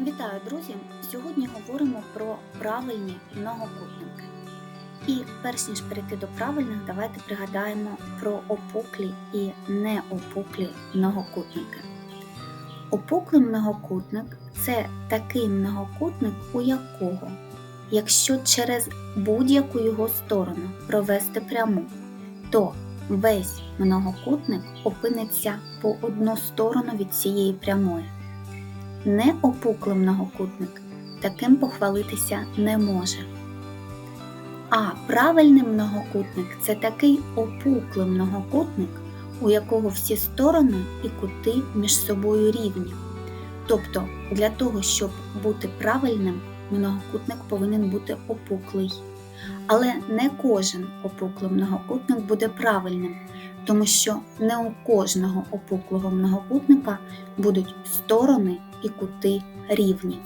Вітаю, друзі! Сьогодні говоримо про правильні многокутники. І перш ніж перейти до правильних, давайте пригадаємо про опуклі і неопуклі многокутники. Опуклий многокутник це такий многокутник, у якого, якщо через будь-яку його сторону провести пряму, то весь многокутник опиниться по одну сторону від цієї прямої. Неопуклий многокутник таким похвалитися не може. А правильний многокутник це такий опуклий многокутник, у якого всі сторони і кути між собою рівні. Тобто, для того, щоб бути правильним, многокутник повинен бути опуклий. Але не кожен опуклий многокутник буде правильним, тому що не у кожного опуклого многокутника будуть сторони і кути рівні.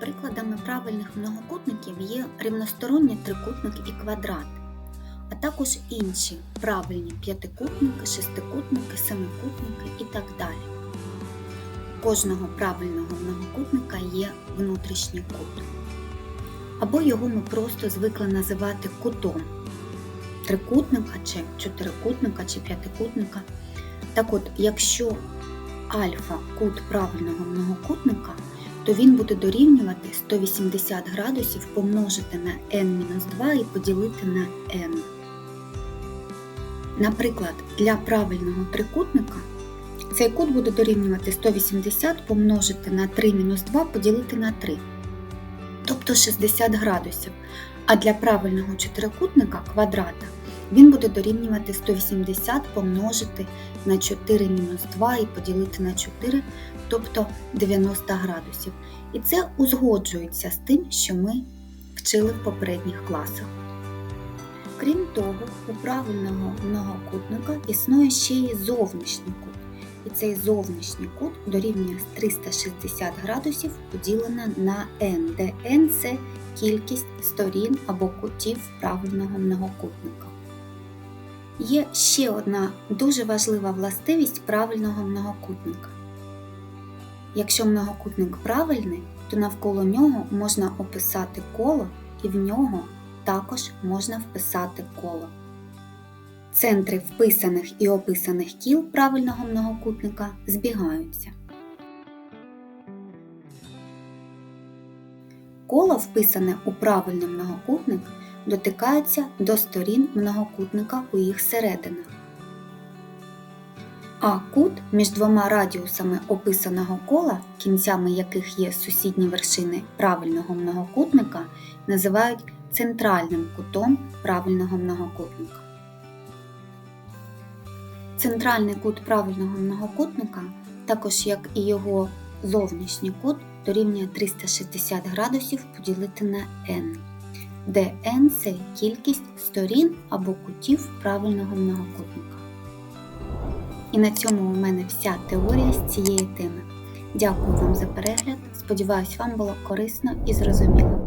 Прикладами правильних многокутників є рівносторонній трикутник і квадрат, а також інші правильні п'ятикутники, шестикутники, семикутники і так далі. У кожного правильного многокутника є внутрішній кут. Або його ми просто звикли називати кутом трикутника чи чотирикутника чи п'ятикутника. Так от, якщо альфа кут правильного многокутника, то він буде дорівнювати 180 градусів помножити на n-2 і поділити на n. Наприклад, для правильного трикутника цей кут буде дорівнювати 180 помножити на 3-2 поділити на 3, тобто 60 градусів. А для правильного чотирикутника квадрата він буде дорівнювати 180 помножити на 4 мінус 2 і поділити на 4, тобто 90 градусів. І це узгоджується з тим, що ми вчили в попередніх класах. Крім того, у правильного многокутника існує ще й зовнішній кут. І цей зовнішній кут дорівнює 360 градусів поділено на n, де n – це кількість сторін або кутів правильного многокутника. Є ще одна дуже важлива властивість правильного многокутника. Якщо многокутник правильний, то навколо нього можна описати коло і в нього також можна вписати коло. Центри вписаних і описаних кіл правильного многокутника збігаються. Коло, вписане у правильний многокутник, дотикається до сторін многокутника у їх серединах. А кут між двома радіусами описаного кола, кінцями яких є сусідні вершини правильного многокутника, називають центральним кутом правильного многокутника. Центральний кут правильного многокутника, також як і його зовнішній кут, дорівнює 360 градусів поділити на n, де n – це кількість сторін або кутів правильного многокутника. І на цьому у мене вся теорія з цієї теми. Дякую вам за перегляд. Сподіваюсь, вам було корисно і зрозуміло.